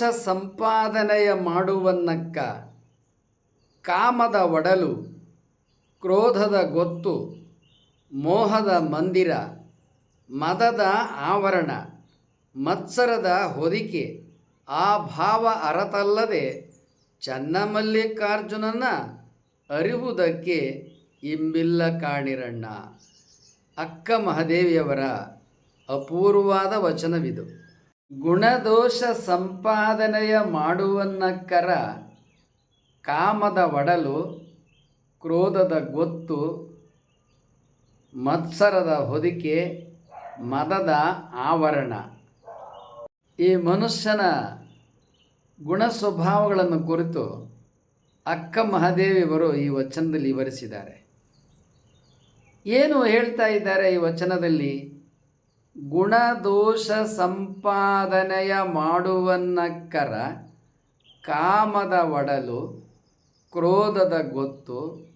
ಗುಣದೋಷ ಸಂಪಾದನೆಯ ಮಾಡುವನ್ನಕ್ಕ ಕಾಮದ ಒಡಲು, ಕ್ರೋಧದ ಗೊತ್ತು, ಮೋಹದ ಮಂದಿರ, ಮದದ ಆವರಣ, ಮತ್ಸರದ ಹೊದಿಕೆ, ಆ ಭಾವ ಅರತಲ್ಲದೆ ಚನ್ನಮಲ್ಲಿಕಾರ್ಜುನನ ಅರಿವುದಕ್ಕೆ ಇಂಬಿಲ್ಲ ಕಾಣಿರಣ್ಣ. ಅಕ್ಕ ಮಹದೇವಿಯವರ ಅಪೂರ್ವವಾದ ವಚನವಿದು. ಗುಣದೋಷ ಸಂಪಾದನೆಯ ಮಾಡುವನ್ನಕ್ಕರ ಕಾಮದ ಒಡಲು, ಕ್ರೋಧದ ಗೊತ್ತು, ಮತ್ಸರದ ಹೊದಿಕೆ, ಮದದ ಆವರಣ. ಈ ಮನುಷ್ಯನ ಗುಣ ಸ್ವಭಾವಗಳನ್ನು ಕುರಿತು ಅಕ್ಕ ಮಹಾದೇವಿಯವರು ಈ ವಚನದಲ್ಲಿ ವಿವರಿಸಿದ್ದಾರೆ. ಏನು ಹೇಳ್ತಾ ಇದ್ದಾರೆ ಈ ವಚನದಲ್ಲಿ? ಗುಣದೋಷ ಸಂಪಾದನೆಯ ಮಾಡುವನ್ನಕ್ಕರ ಕಾಮದ ಒಡಲು, ಕ್ರೋಧದ ಗೊತ್ತು,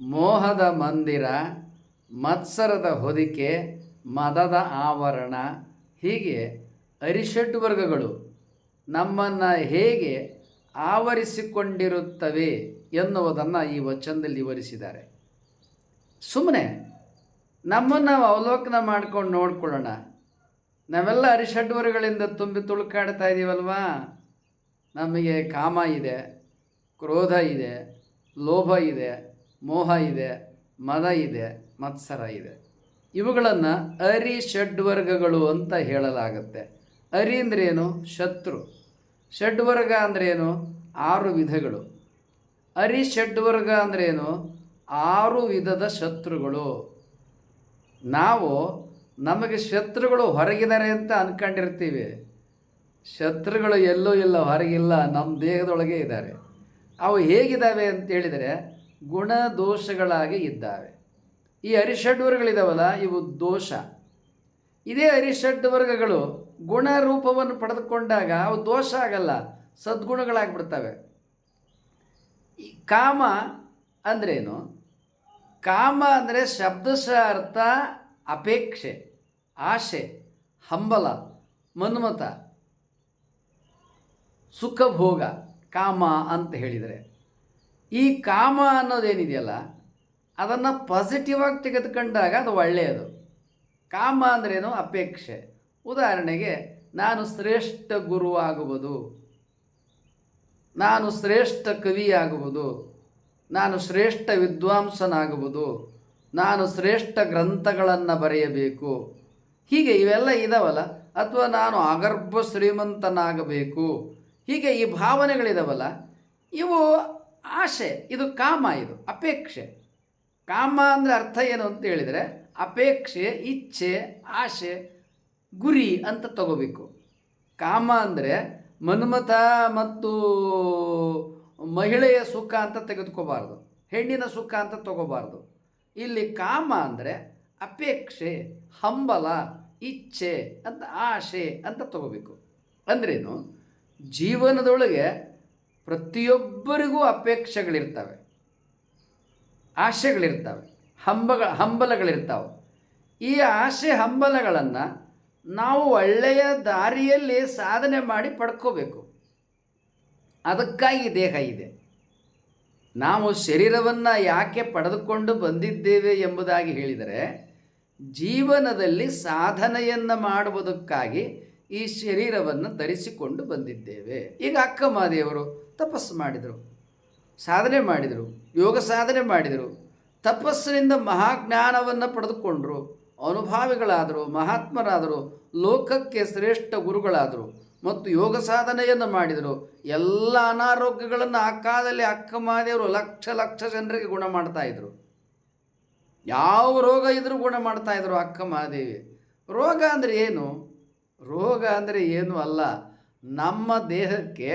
ಮೋಹದ ಮಂದಿರ, ಮತ್ಸರದ ಹೊದಿಕೆ, ಮದದ ಆವರಣ, ಹೀಗೆ ಅರಿಷಡ್ ವರ್ಗಗಳು ನಮ್ಮನ್ನು ಹೇಗೆ ಆವರಿಸಿಕೊಂಡಿರುತ್ತವೆ ಎನ್ನುವುದನ್ನು ಈ ವಚನದಲ್ಲಿ ವಿವರಿಸಿದ್ದಾರೆ. ಸುಮ್ಮನೆ ನಮ್ಮನ್ನು ನಾವು ಅವಲೋಕನ ಮಾಡ್ಕೊಂಡು ನೋಡ್ಕೊಳ್ಳೋಣ. ನಾವೆಲ್ಲ ಅರಿಷಡ್ವರ್ಗಗಳಿಂದ ತುಂಬಿ ತುಳುಕಾಡ್ತಾ ಇದ್ದೀವಲ್ವಾ ನಮಗೆ ಕಾಮ ಇದೆ, ಕ್ರೋಧ ಇದೆ, ಲೋಭ ಇದೆ, ಮೋಹ ಇದೆ, ಮದ ಇದೆ, ಮತ್ಸರ ಇದೆ. ಇವುಗಳನ್ನು ಅರಿ ಷಡ್ವರ್ಗಗಳು ಅಂತ ಹೇಳಲಾಗುತ್ತೆ. ಅರಿ ಅಂದ್ರೇನು ಶತ್ರು. ಷಡ್ವರ್ಗ ಅಂದ್ರೇನು ಆರು ವಿಧಗಳು. ಅರಿ ಷಡ್ವರ್ಗ ಅಂದ್ರೇನು ಆರು ವಿಧದ ಶತ್ರುಗಳು. ನಾವು ನಮಗೆ ಶತ್ರುಗಳು ಹೊರಗಿದ್ದಾರೆ ಅಂತ ಅಂದ್ಕೊಂಡಿರ್ತೀವಿ ಶತ್ರುಗಳು ಎಲ್ಲೂ ಇಲ್ಲ ಹೊರಗಿಲ್ಲ ನಮ್ಮ ದೇಹದೊಳಗೆ ಇದ್ದಾರೆ. ಅವು ಹೇಗಿದ್ದಾವೆ ಅಂತೇಳಿದರೆ ಗುಣ ದೋಷಗಳಾಗಿ ಇದ್ದಾವೆ. ಈ ಅರಿಷಡ್ವರ್ಗಗಳಿದಾವಲ್ಲ, ಇವು ದೋಷ. ಇದೇ ಅರಿಷಡ್ವರ್ಗಗಳು ಗುಣ ರೂಪವನ್ನು ಪಡೆದುಕೊಂಡಾಗ ಅವು ದೋಷ ಆಗಲ್ಲ, ಸದ್ಗುಣಗಳಾಗಿಬಿಡ್ತವೆ. ಈ ಕಾಮ ಅಂದ್ರೇನು? ಕಾಮ ಅಂದರೆ ಶಬ್ದಶಃ ಅರ್ಥ ಅಪೇಕ್ಷೆ, ಆಶೆ, ಹಂಬಲ ಮನ್ಮತ ಸುಖಭೋಗ, ಕಾಮ ಅಂತ ಹೇಳಿದರೆ. ಈ ಕಾಮ ಅನ್ನೋದೇನಿದೆಯಲ್ಲ, ಅದನ್ನು ಪಾಸಿಟಿವ್ ಆಗಿ ತೆಗೆದುಕೊಂಡಾಗ ಅದು ಒಳ್ಳೆಯದು. ಕಾಮ ಅಂದ್ರೇನು ಅಪೇಕ್ಷೆ. ಉದಾಹರಣೆಗೆ, ನಾನು ಶ್ರೇಷ್ಠ ಗುರು ಆಗುವುದು. ನಾನು ಶ್ರೇಷ್ಠ ಕವಿ ಆಗುವುದು. ನಾನು ಶ್ರೇಷ್ಠ ವಿದ್ವಾಂಸನಾಗುವುದು ನಾನು ಶ್ರೇಷ್ಠ ಗ್ರಂಥಗಳನ್ನು ಬರೆಯಬೇಕು. ಹೀಗೆ ಇವೆಲ್ಲ ಇದಾವಲ್ಲ? ಅಥವಾ ನಾನು ಅಗರ್ಭ ಶ್ರೀಮಂತನಾಗಬೇಕು. ಹೀಗೆ ಈ ಭಾವನೆಗಳಿದಾವಲ್ಲ? ಇವು ಆಶೆ, ಇದು ಕಾಮ, ಇದು ಅಪೇಕ್ಷೆ. ಕಾಮ ಅಂದರೆ ಅರ್ಥ ಏನು ಅಂತ ಹೇಳಿದರೆ, ಅಪೇಕ್ಷೆ, ಇಚ್ಛೆ, ಆಶೆ, ಗುರಿ ಅಂತ ತಗೋಬೇಕು. ಕಾಮ ಅಂದರೆ ಮನ್ಮಥ ಮತ್ತು ಮಹಿಳೆಯ ಸುಖ ಅಂತ ತೆಗೆದುಕೋಬಾರ್ದು, ಹೆಣ್ಣಿನ ಸುಖ ಅಂತ ತಗೋಬಾರ್ದು. ಇಲ್ಲಿ ಕಾಮ ಅಂದರೆ ಅಪೇಕ್ಷೆ, ಹಂಬಲ, ಇಚ್ಛೆ ಅಂತ ಆಶೆ ಅಂತ ತಗೋಬೇಕು. ಅಂದ್ರೇನು? ಜೀವನದೊಳಗೆ ಪ್ರತಿಯೊಬ್ಬರಿಗೂ ಅಪೇಕ್ಷೆಗಳಿರ್ತವೆ, ಆಶೆಗಳಿರ್ತವೆ, ಹಂಬಗ, ಹಂಬಲಗಳಿರ್ತಾವೆ. ಈ ಆಶೆ, ಹಂಬಲಗಳನ್ನು ನಾವು ಒಳ್ಳೆಯ ದಾರಿಯಲ್ಲಿ ಸಾಧನೆ ಮಾಡಿ ಪಡ್ಕೋಬೇಕು. ಅದಕ್ಕಾಗಿ ದೇಹ ಇದೆ. ನಾವು ಶರೀರವನ್ನು ಯಾಕೆ ಪಡೆದುಕೊಂಡು ಬಂದಿದ್ದೇವೆ ಎಂಬುದಾಗಿ ಹೇಳಿದರೆ, ಜೀವನದಲ್ಲಿ ಸಾಧನೆಯನ್ನು ಮಾಡುವುದಕ್ಕಾಗಿ ಈ ಶರೀರವನ್ನು ಧರಿಸಿಕೊಂಡು ಬಂದಿದ್ದೇವೆ. ಈಗ ಅಕ್ಕ ಮಹಾದೇವರು ತಪಸ್ಸು ಮಾಡಿದರು, ಸಾಧನೆ ಮಾಡಿದರು, ಯೋಗ ಸಾಧನೆ ಮಾಡಿದರು, ತಪಸ್ಸಿನಿಂದ ಮಹಾಜ್ಞಾನವನ್ನು ಪಡೆದುಕೊಂಡರು, ಅನುಭಾವಿಗಳಾದರು, ಮಹಾತ್ಮರಾದರು, ಲೋಕಕ್ಕೆ ಶ್ರೇಷ್ಠ ಗುರುಗಳಾದರು. ಮತ್ತು ಯೋಗ ಸಾಧನೆಯನ್ನು ಮಾಡಿದರು. ಎಲ್ಲ ಅನಾರೋಗ್ಯಗಳನ್ನು ಆ ಕಾಲದಲ್ಲಿ ಅಕ್ಕ ಮಾದೇವರು ಲಕ್ಷ ಲಕ್ಷ ಜನರಿಗೆ ಗುಣ ಮಾಡ್ತಾ ಇದ್ರು. ಯಾವ ರೋಗ ಇದ್ರೂ ಗುಣ ಮಾಡ್ತಾ ಇದ್ರು ಅಕ್ಕ ಮಹಾದೇವಿ ರೋಗ ಅಂದರೆ ಏನು? ರೋಗ ಅಂದರೆ ಏನು ಅಲ್ಲ. ನಮ್ಮ ದೇಹಕ್ಕೆ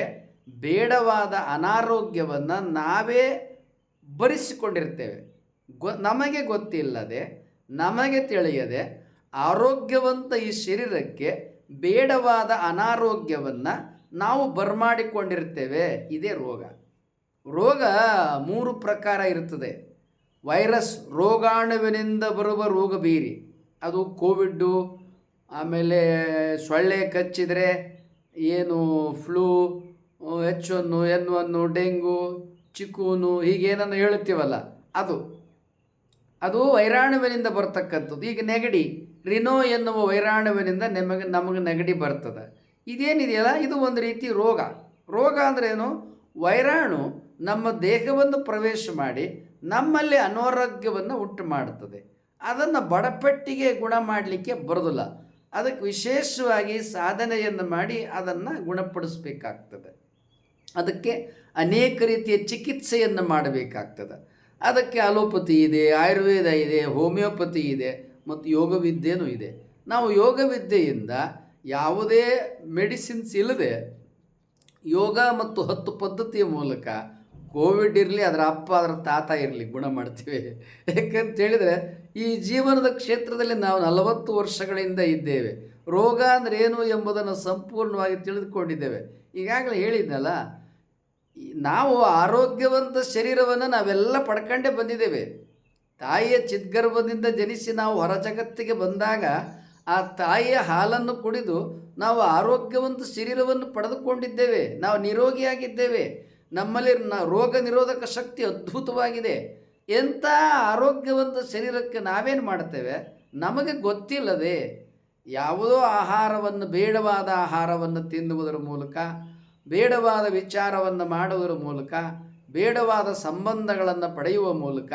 ಬೇಡವಾದ ಅನಾರೋಗ್ಯವನ್ನು ನಾವೇ ಭರಿಸಿಕೊಂಡಿರ್ತೇವೆ. ಗೊ, ನಮಗೆ ಗೊತ್ತಿಲ್ಲದೆ, ನಮಗೆ ತಿಳಿಯದೆ, ಆರೋಗ್ಯವಂತ ಈ ಶರೀರಕ್ಕೆ ಬೇಡವಾದ ಅನಾರೋಗ್ಯವನ್ನು ನಾವು ಬರ್ಮಾಡಿಕೊಂಡಿರ್ತೇವೆ, ಇದೇ ರೋಗ. ರೋಗ ಮೂರು ಪ್ರಕಾರ ಇರ್ತದೆ. ವೈರಸ್ ರೋಗಾಣುವಿನಿಂದ ಬರುವ ರೋಗ ಬೀರಿ. ಅದು ಕೋವಿಡ್ಡು, ಆಮೇಲೆ ಸೊಳ್ಳೆ ಕಚ್ಚಿದರೆ ಏನು flu, H one N one dengue, ಚಿಕೂನು, ಹೀಗೇನನ್ನು ಹೇಳುತ್ತೀವಲ್ಲ, ಅದು. ಅದು ವೈರಾಣುವಿನಿಂದ ಬರ್ತಕ್ಕಂಥದ್ದು. ಈಗ ನೆಗಡಿ ರಿನೋ ಎನ್ನುವ ವೈರಾಣುವಿನಿಂದ ನಿಮಗೆ, ನಮಗೆ ನೆಗಡಿ ಬರ್ತದೆ. ಇದೇನಿದೆಯಲ್ಲ? ಇದು ಒಂದು ರೀತಿ ರೋಗ. ರೋಗ ಅಂದ್ರೇನು ವೈರಾಣು ನಮ್ಮ ದೇಹವನ್ನು ಪ್ರವೇಶ ಮಾಡಿ ನಮ್ಮಲ್ಲಿ ಅನಾರೋಗ್ಯವನ್ನು ಉಂಟು ಮಾಡುತ್ತದೆ. ಅದನ್ನು ಬಡಪೆಟ್ಟಿಗೆ ಗುಣ ಮಾಡಲಿಕ್ಕೆ ಬರೋದಿಲ್ಲ. ಅದಕ್ಕೆ ವಿಶೇಷವಾಗಿ ಸಾಧನೆಯನ್ನು ಮಾಡಿ ಅದನ್ನು ಗುಣಪಡಿಸಬೇಕಾಗ್ತದೆ. ಅದಕ್ಕೆ ಅನೇಕ ರೀತಿಯ ಚಿಕಿತ್ಸೆಯನ್ನು ಮಾಡಬೇಕಾಗ್ತದೆ. ಅದಕ್ಕೆ ಅಲೋಪತಿ ಇದೆ, ಆಯುರ್ವೇದ ಇದೆ, ಹೋಮಿಯೋಪತಿ ಇದೆ. ಮತ್ತು ಯೋಗ ವಿದ್ಯೆನೂ ಇದೆ. ನಾವು ಯೋಗ ವಿದ್ಯೆಯಿಂದ ಯಾವುದೇ ಮೆಡಿಸಿನ್ಸ್ ಇಲ್ಲದೆ ಯೋಗ ಮತ್ತು ಹತ್ತು ಪದ್ಧತಿಯ ಮೂಲಕ ಕೋವಿಡ್ ಇರಲಿ, ಅದರ ಅಪ್ಪ, ಅದರ ತಾತ ಇರಲಿ ಗುಣ ಮಾಡ್ತೀವಿ. ಯಾಕಂತ ಹೇಳಿದರೆ ಈ ಜೀವನದ ಕ್ಷೇತ್ರದಲ್ಲಿ ನಾವು ನಲವತ್ತು ವರ್ಷಗಳಿಂದ ಇದ್ದೇವೆ. ರೋಗ ಅಂದರೆ ಏನು ಎಂಬುದನ್ನು ಸಂಪೂರ್ಣವಾಗಿ ತಿಳಿದುಕೊಂಡಿದ್ದೇವೆ. ಈಗಾಗಲೇ ಹೇಳಿದ್ನಲ್ಲ ನಾವು ಆರೋಗ್ಯವಂತ ಶರೀರವನ್ನು ನಾವೆಲ್ಲ ಪಡ್ಕೊಂಡೇ ಬಂದಿದ್ದೇವೆ. ತಾಯಿಯ ಚಿದ್ಗರ್ಭದಿಂದ ಜನಿಸಿ ನಾವು ಹೊರ ಜಗತ್ತಿಗೆ ಬಂದಾಗ ಆ ತಾಯಿಯ ಹಾಲನ್ನು ಕುಡಿದು ನಾವು ಆರೋಗ್ಯವಂತ ಶರೀರವನ್ನು ಪಡೆದುಕೊಂಡಿದ್ದೇವೆ. ನಾವು ನಿರೋಗಿಯಾಗಿದ್ದೇವೆ. ನಮ್ಮಲ್ಲಿ ರೋಗ ನಿರೋಧಕ ಶಕ್ತಿ ಅದ್ಭುತವಾಗಿದೆ. ಎಂಥ ಆರೋಗ್ಯವಂತ ಶರೀರಕ್ಕೆ ನಾವೇನು ಮಾಡ್ತೇವೆ ನಮಗೆ ಗೊತ್ತಿಲ್ಲದೆ ಯಾವುದೋ ಆಹಾರವನ್ನು, ಬೇಡವಾದ ಆಹಾರವನ್ನು ತಿನ್ನುವುದರ ಮೂಲಕ, ಬೇಡವಾದ ವಿಚಾರವನ್ನು ಮಾಡುವುದರ ಮೂಲಕ, ಬೇಡವಾದ ಸಂಬಂಧಗಳನ್ನು ಪಡೆಯುವ ಮೂಲಕ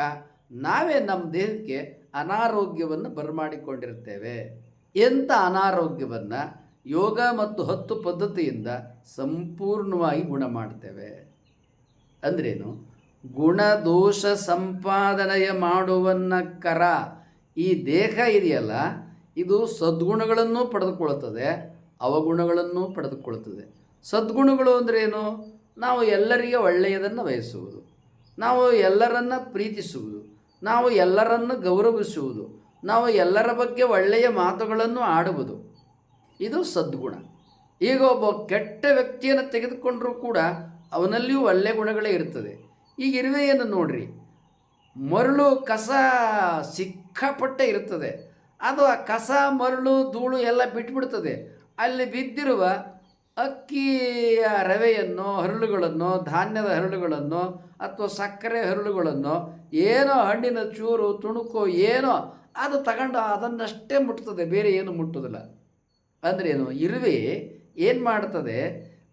ನಾವೇ ನಮ್ಮ ದೇಹಕ್ಕೆ ಅನಾರೋಗ್ಯವನ್ನು ಬರಮಾಡಿಕೊಂಡಿರ್ತೇವೆ. ಎಂಥ ಅನಾರೋಗ್ಯವನ್ನು ಯೋಗ ಮತ್ತು ಹತ್ತು ಪದ್ಧತಿಯಿಂದ ಸಂಪೂರ್ಣವಾಗಿ ಗುಣ ಮಾಡ್ತೇವೆ ಅಂದ್ರೇನು? ಗುಣದೋಷ ಸಂಪಾದನೆಯ ಮಾಡುವನ್ನ ಕರ. ಈ ದೇಹ ಇದೆಯಲ್ಲ, ಇದು ಸದ್ಗುಣಗಳನ್ನು ಪಡೆದುಕೊಳ್ಳುತ್ತದೆ, ಅವಗುಣಗಳನ್ನು ಪಡೆದುಕೊಳ್ಳುತ್ತದೆ. ಸದ್ಗುಣಗಳು ಅಂದ್ರೇನು? ನಾವು ಎಲ್ಲರಿಗೆ ಒಳ್ಳೆಯದನ್ನು ಬಯಸುವುದು. ನಾವು ಎಲ್ಲರನ್ನ ಪ್ರೀತಿಸುವುದು. ನಾವು ಎಲ್ಲರನ್ನು ಗೌರವಿಸುವುದು, ನಾವು ಎಲ್ಲರ ಬಗ್ಗೆ ಒಳ್ಳೆಯ ಮಾತುಗಳನ್ನು ಆಡುವುದು. ಇದು ಸದ್ಗುಣ. ಈಗ ಒಬ್ಬ ಕೆಟ್ಟ ವ್ಯಕ್ತಿಯನ್ನು ತೆಗೆದುಕೊಂಡರೂ ಕೂಡ ಅವನಲ್ಲಿಯೂ ಒಳ್ಳೆಯ ಗುಣಗಳೇ ಇರ್ತದೆ. ಈಗ ಇರುವೆಯನ್ನು ನೋಡ್ರಿ. ಮರಳು ಕಸ ಸಿಕ್ಕಾಪಟ್ಟೆ ಇರ್ತದೆ. ಅದು ಆ ಕಸ, ಮರಳು, ಧೂಳು ಎಲ್ಲ ಬಿಟ್ಬಿಡ್ತದೆ. ಅಲ್ಲಿ ಬಿದ್ದಿರುವ ಅಕ್ಕಿಯ ರವೆಯನ್ನು, ಹರಳುಗಳನ್ನು, ಧಾನ್ಯದ ಹರಳುಗಳನ್ನು ಅಥವಾ ಸಕ್ಕರೆ ಹರಳುಗಳನ್ನು ಏನೋ ಹಣ್ಣಿನ ಚೂರು, ತುಣುಕು, ಏನೋ, ಅದು ತಗೊಂಡು ಅದನ್ನಷ್ಟೇ ಮುಟ್ತದೆ, ಬೇರೆ ಏನು ಮುಟ್ಟೋದಿಲ್ಲ. ಅಂದ್ರೇನು ಇರುವೆ ಏನು ಮಾಡ್ತದೆ,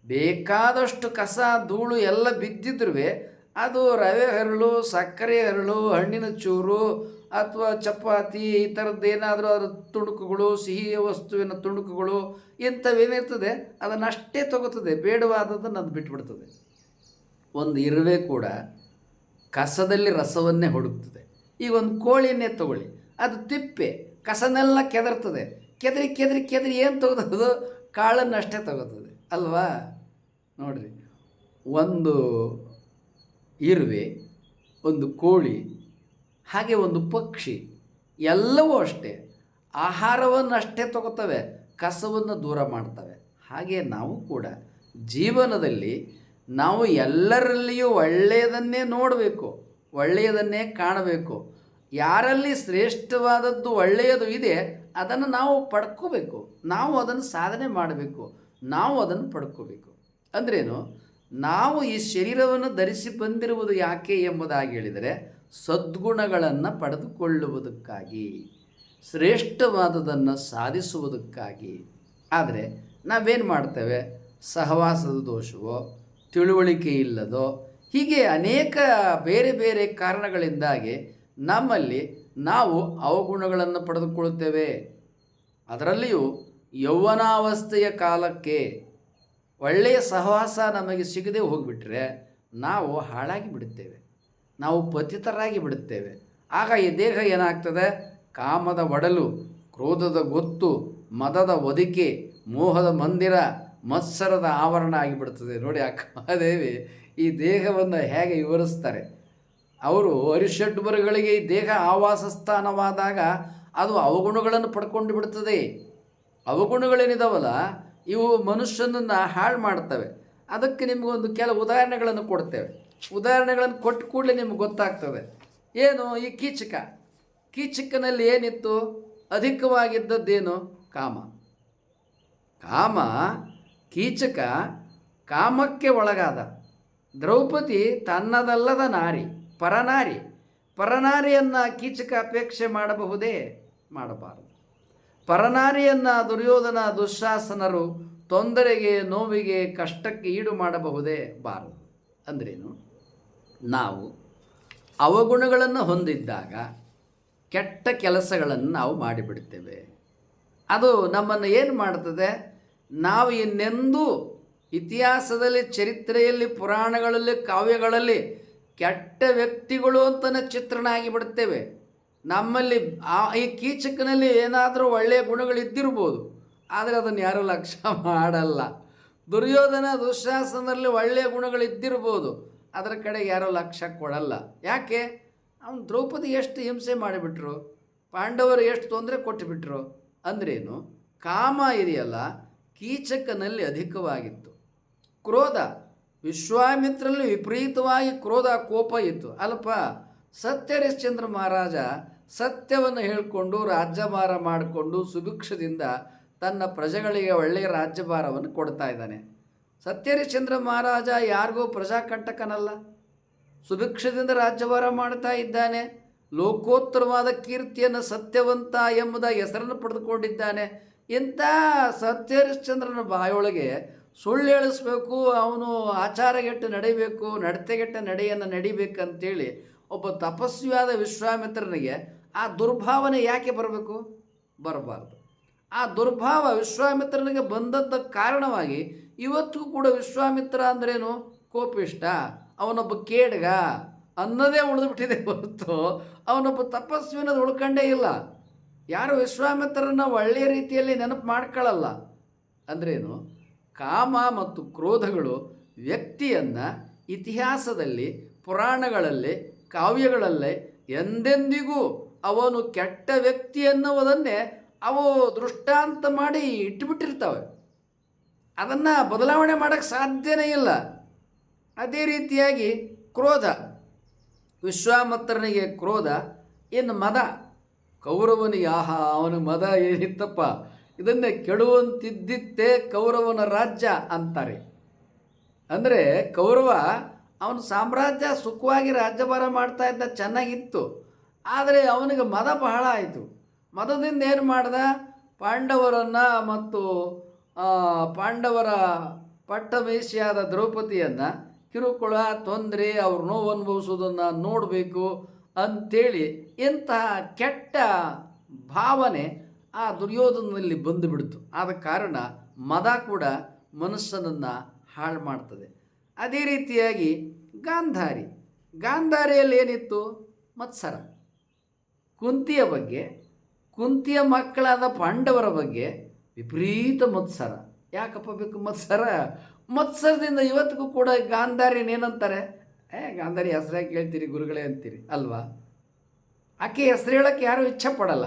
ಬೇಕಾದಷ್ಟು ಕಸ, ಧೂಳು ಎಲ್ಲ ಬಿದ್ದಿದ್ರೂ ಅದು ರವೆ ಹರಳು, ಸಕ್ಕರೆ ಹರಳು, ಹಣ್ಣಿನ ಚೂರು, ಅಥವಾ ಚಪಾತಿ, ಈ ಥರದ್ದು ಏನಾದರೂ ಅದರ ತುಣುಕುಗಳು, ಸಿಹಿ ವಸ್ತುವಿನ ತುಣುಕುಗಳು ಇಂಥವೇನಿರ್ತದೆ ಅದನ್ನಷ್ಟೇ ತಗೋತದೆ, ಬೇಡವಾದದ್ದನ್ನು ಅದು ಬಿಟ್ಬಿಡ್ತದೆ. ಒಂದು ಇರುವೆ ಕೂಡ ಕಸದಲ್ಲಿ ರಸವನ್ನೇ ಹುಡುಕ್ತದೆ. ಈಗ ಒಂದು ಕೋಳಿಯನ್ನೇ ತಗೊಳ್ಳಿ. ಅದು ತಿಪ್ಪೆ, ಕಸನೆಲ್ಲ ಕೆದರ್ತದೆ. ಕೆದರಿ ಕೆದರಿ ಕೆದರಿ ಏನು ತೆಗೆದದು ಕಾಳನ್ನು ಅಷ್ಟೇ ತಗೋತದೆ. ಅಲ್ವಾ? ನೋಡಿರಿ. ಒಂದು ಇರುವೆ, ಒಂದು ಕೋಳಿ, ಹಾಗೆ ಒಂದು ಪಕ್ಷಿ, ಎಲ್ಲವೂ ಅಷ್ಟೇ. ಆಹಾರವನ್ನು ಅಷ್ಟೇ ತಗೋತವೆ, ಕಸವನ್ನು ದೂರ ಮಾಡ್ತವೆ. ಹಾಗೆ ನಾವು ಕೂಡ ಜೀವನದಲ್ಲಿ ನಾವು ಎಲ್ಲರಲ್ಲಿಯೂ ಒಳ್ಳೆಯದನ್ನೇ ನೋಡಬೇಕು, ಒಳ್ಳೆಯದನ್ನೇ ಕಾಣಬೇಕು. ಯಾರಲ್ಲಿ ಶ್ರೇಷ್ಠವಾದದ್ದು ಒಳ್ಳೆಯದು ಇದೆ, ಅದನ್ನು ನಾವು ಪಡ್ಕೋಬೇಕು. ನಾವು ಅದನ್ನು ಸಾಧನೆ ಮಾಡಬೇಕು. ನಾವು ಅದನ್ನು ಪಡ್ಕೋಬೇಕು. ಅಂದ್ರೇನು, ನಾವು ಈ ಶರೀರವನ್ನು ಧರಿಸಿ ಬಂದಿರುವುದು ಯಾಕೆ ಎಂಬುದಾಗಿ ಹೇಳಿದರೆ, ಸದ್ಗುಣಗಳನ್ನು ಪಡೆದುಕೊಳ್ಳುವುದಕ್ಕಾಗಿ, ಶ್ರೇಷ್ಠವಾದದನ್ನು ಸಾಧಿಸುವುದಕ್ಕಾಗಿ. ಆದರೆ ನಾವೇನು ಮಾಡ್ತೇವೆ? ಸಹವಾಸದ ದೋಷವೋ ತಿಳುವಳಿಕೆ ಇಲ್ಲದೋ, ಹೀಗೆ ಅನೇಕ ಬೇರೆ ಬೇರೆ ಕಾರಣಗಳಿಂದಾಗಿ ನಮ್ಮಲ್ಲಿ ನಾವು ಅವಗುಣಗಳನ್ನು ಪಡೆದುಕೊಳ್ಳುತ್ತೇವೆ. ಅದರಲ್ಲಿಯೂ ಯೌವನಾವಸ್ಥೆಯ ಕಾಲಕ್ಕೆ ಒಳ್ಳೆಯ ಸಹವಾಸ ನಮಗೆ ಸಿಗದೆ ಹೋಗಿಬಿಟ್ರೆ ನಾವು ಹಾಳಾಗಿ ಬಿಡುತ್ತೇವೆ. ನಾವು ಪತಿತರಾಗಿ ಬಿಡುತ್ತೇವೆ. ಆಗ ಈ ದೇಹ ಏನಾಗ್ತದೆ? ಕಾಮದ ಒಡಲು, ಕ್ರೋಧದ ಗೊತ್ತು, ಮದದ ಒದಿಕೆ, ಮೋಹದ ಮಂದಿರ ಮತ್ಸರದ ಆವರಣ ಆಗಿಬಿಡ್ತದೆ. ನೋಡಿ ಆ ಮಹಾದೇವಿ ಈ ದೇಹವನ್ನು ಹೇಗೆ ವಿವರಿಸ್ತಾರೆ. ಅವರು ಅರಿಷಡ್ವರ್ಗಳಿಗೆ ಈ ದೇಹ ಆವಾಸ ಸ್ಥಾನವಾದಾಗ ಅದು ಅವಗುಣಗಳನ್ನು ಪಡ್ಕೊಂಡು ಬಿಡ್ತದೆ. ಅವಗುಣಗಳೇನಿದಾವಲ್ಲ, ಇವು ಮನುಷ್ಯನನ್ನು ಹಾಳು ಮಾಡ್ತವೆ. ಅದಕ್ಕೆ ನಿಮಗೊಂದು ಕೆಲವು ಉದಾಹರಣೆಗಳನ್ನು ಕೊಡ್ತೇವೆ. ಉದಾಹರಣೆಗಳನ್ನು ಕೊಟ್ಟು ಕೂಡಲೇ ನಿಮ್ಗೆ ಗೊತ್ತಾಗ್ತದೆ. ಏನು ಈ ಕೀಚಕ? ಕೀಚಕನಲ್ಲಿ ಏನಿತ್ತು? ಅಧಿಕವಾಗಿದ್ದದ್ದೇನು? ಕಾಮ. ಕಾಮ ಕೀಚಕ ಕಾಮಕ್ಕೆ ಒಳಗಾದ. ದ್ರೌಪದಿ ತನ್ನದಲ್ಲದ ನಾರಿ, ಪರನಾರಿ, ಪರನಾರಿಯನ್ನು ಕೀಚಕ ಅಪೇಕ್ಷೆ ಮಾಡಬಹುದೇ? ಮಾಡಬಾರದು. ಪರನಾರಿಯನ್ನು ದುರ್ಯೋಧನ ದುಶಾಸನರು ತೊಂದರೆಗೆ, ನೋವಿಗೆ, ಕಷ್ಟಕ್ಕೆ ಈಡು ಮಾಡಬಹುದೇ? ಬಾರದು. ಅಂದ್ರೇನು? ನಾವು ಅವಗುಣಗಳನ್ನು ಹೊಂದಿದ್ದಾಗ ಕೆಟ್ಟ ಕೆಲಸಗಳನ್ನು ನಾವು ಮಾಡಿಬಿಡ್ತೇವೆ. ಅದು ನಮ್ಮನ್ನು ಏನು ಮಾಡ್ತದೆ? ನಾವು ಇನ್ನೆಂದೂ ಇತಿಹಾಸದಲ್ಲಿ, ಚರಿತ್ರೆಯಲ್ಲಿ, ಪುರಾಣಗಳಲ್ಲಿ, ಕಾವ್ಯಗಳಲ್ಲಿ ಕೆಟ್ಟ ವ್ಯಕ್ತಿಗಳು ಅಂತಲೇ ಚಿತ್ರಣ ಆಗಿಬಿಡುತ್ತೇವೆ ನಮ್ಮಲ್ಲಿ ಆ, ಈ ಕೀಚಕನಲ್ಲಿ ಏನಾದರೂ ಒಳ್ಳೆಯ ಗುಣಗಳಿದ್ದಿರ್ಬೋದು, ಆದರೆ ಅದನ್ನು ಯಾರೂ ಲಕ್ಷ್ಯ ಮಾಡಲ್ಲ. ದುರ್ಯೋಧನ ದುಶ್ಯಾಸನದಲ್ಲಿ ಒಳ್ಳೆಯ ಗುಣಗಳಿದ್ದಿರ್ಬೋದು, ಅದರ ಕಡೆ ಯಾರೂ ಲಕ್ಷ್ಯ ಕೊಡಲ್ಲ. ಯಾಕೆ? ಅವನು ದ್ರೌಪದಿ ಎಷ್ಟು ಹಿಂಸೆ ಮಾಡಿಬಿಟ್ರು, ಪಾಂಡವರು ಎಷ್ಟು ತೊಂದರೆ ಕೊಟ್ಟುಬಿಟ್ರು ಅಂದ್ರೇನು, ಕಾಮ ಇದೆಯಲ್ಲ ಕೀಚಕನಲ್ಲಿ ಅಧಿಕವಾಗಿತ್ತು. ಕ್ರೋಧ ವಿಶ್ವಾಮಿತ್ರಲ್ಲಿ ವಿಪರೀತವಾಗಿ ಕ್ರೋಧ ಕೋಪ ಇತ್ತು. ಅಲ್ಪ ಸತ್ಯರಿಶ್ಚಂದ್ರ ಮಹಾರಾಜ ಸತ್ಯವನ್ನು ಹೇಳಿಕೊಂಡು ರಾಜ್ಯಭಾರ ಮಾಡಿಕೊಂಡು ಸುಭಿಕ್ಷದಿಂದ ತನ್ನ ಪ್ರಜೆಗಳಿಗೆ ಒಳ್ಳೆಯ ರಾಜ್ಯಭಾರವನ್ನು ಕೊಡ್ತಾ ಇದ್ದಾನೆ. ಸತ್ಯರಿಶ್ಚಂದ್ರ ಮಹಾರಾಜ ಯಾರಿಗೂ ಪ್ರಜಾಕಂಟಕನಲ್ಲ. ಸುಭಿಕ್ಷದಿಂದ ರಾಜ್ಯಭಾರ ಮಾಡ್ತಾ ಇದ್ದಾನೆ. ಲೋಕೋತ್ತರವಾದ ಕೀರ್ತಿಯನ್ನು ಸತ್ಯವಂತ ಎಂಬುದ ಹೆಸರನ್ನು ಪಡೆದುಕೊಂಡಿದ್ದಾನೆ. ಇಂಥ ಸತ್ಯರಿಶ್ಚಂದ್ರನ ಬಾಯೊಳಗೆ ಸುಳ್ಳು ಹೇಳಿಸ್ಬೇಕು, ಅವನು ಆಚಾರಗೆಟ್ಟು ನಡಿಬೇಕು, ನಡತೆಗೆಟ್ಟ ನಡೆಯನ್ನು ನಡಿಬೇಕಂತೇಳಿ ಒಬ್ಬ ತಪಸ್ವಿಯಾದ ವಿಶ್ವಾಮಿತ್ರನಿಗೆ ಆ ದುರ್ಭಾವನೆ ಯಾಕೆ ಬರಬೇಕು? ಬರಬಾರ್ದು. ಆ ದುರ್ಭಾವ ವಿಶ್ವಾಮಿತ್ರನಿಗೆ ಬಂದದ್ದ ಕಾರಣವಾಗಿ ಇವತ್ತಿಗೂ ಕೂಡ ವಿಶ್ವಾಮಿತ್ರ ಅಂದ್ರೇನು? ಕೋಪಿಷ್ಟ, ಅವನೊಬ್ಬ ಕೇಡ್ಗ ಅನ್ನೋದೇ ಉಳಿದುಬಿಟ್ಟಿದೆ ಹೊರತು ಅವನೊಬ್ಬ ತಪಸ್ವಿನದು ಉಳ್ಕೊಂಡೇ ಇಲ್ಲ. ಯಾರು ವಿಶ್ವಾಮಿತ್ರರನ್ನ ಒಳ್ಳೆಯ ರೀತಿಯಲ್ಲಿ ನೆನಪು ಮಾಡ್ಕೊಳ್ಳಲ್ಲ ಅಂದ್ರೇನು ಕಾಮ ಮತ್ತು ಕ್ರೋಧಗಳು ವ್ಯಕ್ತಿಯನ್ನು ಇತಿಹಾಸದಲ್ಲಿ, ಪುರಾಣಗಳಲ್ಲಿ, ಕಾವ್ಯಗಳಲ್ಲಿ ಎಂದೆಂದಿಗೂ ಅವನು ಕೆಟ್ಟ ವ್ಯಕ್ತಿ ಅನ್ನುವುದನ್ನೇ ಅವು ದೃಷ್ಟಾಂತ ಮಾಡಿ ಇಟ್ಟುಬಿಟ್ಟಿರ್ತವೆ ಅದನ್ನು ಬದಲಾವಣೆ ಮಾಡೋಕ್ಕೆ ಸಾಧ್ಯನೇ ಇಲ್ಲ. ಅದೇ ರೀತಿಯಾಗಿ ಕ್ರೋಧ. ವಿಶ್ವಾಮಿತ್ರನಿಗೆ ಕ್ರೋಧ, ಇನ್ನು ಮದ. ಕೌರವನಿಗೆ ಆಹಾ ಅವನ ಮದ ಏನಿತ್ತಪ್ಪ? ಇದನ್ನೇ ಕೆಡುವಂತಿದ್ದಿತ್ತೇ ಕೌರವನ ರಾಜ್ಯ ಅಂತಾರೆ. ಅಂದರೆ ಕೌರವ ಅವನ ಸಾಮ್ರಾಜ್ಯ ಸುಖವಾಗಿ ರಾಜ್ಯಭಾರ ಮಾಡ್ತಾ ಇದ್ದ, ಚೆನ್ನಾಗಿತ್ತು. ಆದರೆ ಅವನಿಗೆ ಮದ ಬಹಳ ಆಯಿತು. ಮದದಿಂದ ಏನು ಮಾಡ್ದ? ಪಾಂಡವರನ್ನು ಮತ್ತು ಪಾಂಡವರ ಪಟ್ಟಮೇಶಿಯಾದ ದ್ರೌಪದಿಯನ್ನು ಕಿರುಕುಳ, ತೊಂದರೆ, ಅವ್ರ ನೋವು ಅನುಭವಿಸೋದನ್ನು ನೋಡಬೇಕು. ಅಂಥೇಳಿ ಇಂತಹ ಕೆಟ್ಟ ಭಾವನೆ ಆ ದುರ್ಯೋಧನಲ್ಲಿ ಬಂದುಬಿಡ್ತು. ಆದ ಕಾರಣ ಮದ ಕೂಡ ಮನುಷ್ಯನನ್ನು ಹಾಳು ಮಾಡ್ತದೆ. ಅದೇ ರೀತಿಯಾಗಿ ಗಾಂಧಾರಿ. ಗಾಂಧಾರಿಯಲ್ಲಿ ಏನಿತ್ತು? ಮತ್ಸರ. ಕುಂತಿಯ ಬಗ್ಗೆ, ಕುಂತಿಯ ಮಕ್ಕಳಾದ ಪಾಂಡವರ ಬಗ್ಗೆ ವಿಪರೀತ ಮತ್ಸರ. ಯಾಕಪ್ಪ ಬೇಕು ಮತ್ಸರ? ಮತ್ಸರದಿಂದ ಇವತ್ತಿಗೂ ಕೂಡ ಗಾಂಧಾರಿನ ಏನಂತಾರೆ ಏ, ಗಾಂಧಾರಿ ಹೆಸರಾಗಿ ಕೇಳ್ತೀರಿ ಗುರುಗಳೇ ಅಂತೀರಿ, ಅಲ್ವಾ? ಆಕೆ ಹೆಸರು ಹೇಳೋಕ್ಕೆ ಯಾರೂ ಇಚ್ಛೆ ಪಡಲ್ಲ.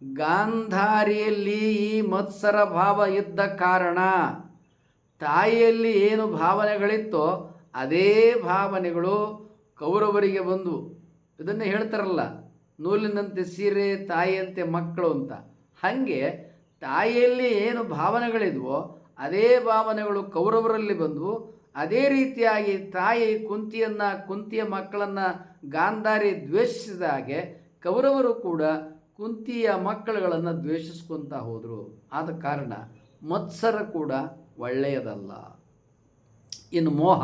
ಗಾಂಧಾರಿಯಲ್ಲಿ ಈ ಮತ್ಸರ ಭಾವ ಇದ್ದ ಕಾರಣ, ತಾಯಿಯಲ್ಲಿ ಏನು ಭಾವನೆಗಳಿತ್ತೋ ಅದೇ ಭಾವನೆಗಳು ಕೌರವರಿಗೆ ಬಂದವು. ಇದನ್ನೇ ಹೇಳ್ತಾರಲ್ಲ, ನೂಲಿನಂತೆ ಸೀರೆ, ತಾಯಿಯಂತೆ ಮಕ್ಕಳು ಅಂತ. ಹಾಗೆ ತಾಯಿಯಲ್ಲಿ ಏನು ಭಾವನೆಗಳಿದ್ವೋ ಅದೇ ಭಾವನೆಗಳು ಕೌರವರಲ್ಲಿ ಬಂದವು ಅದೇ ರೀತಿಯಾಗಿ ತಾಯಿ ಕುಂತಿಯನ್ನು, ಕುಂತಿಯ ಮಕ್ಕಳನ್ನು ಗಾಂಧಾರಿ ದ್ವೇಷಿಸಿದ ಹಾಗೆ ಕೌರವರು ಕೂಡ ಕುಂತಿಯ ಮಕ್ಕಳುಗಳನ್ನು ದ್ವೇಷಿಸ್ಕೊತಾ ಹೋದರು. ಆದ ಕಾರಣ ಮತ್ಸರ ಕೂಡ ಒಳ್ಳೆಯದಲ್ಲ. ಇನ್ನು ಮೋಹ.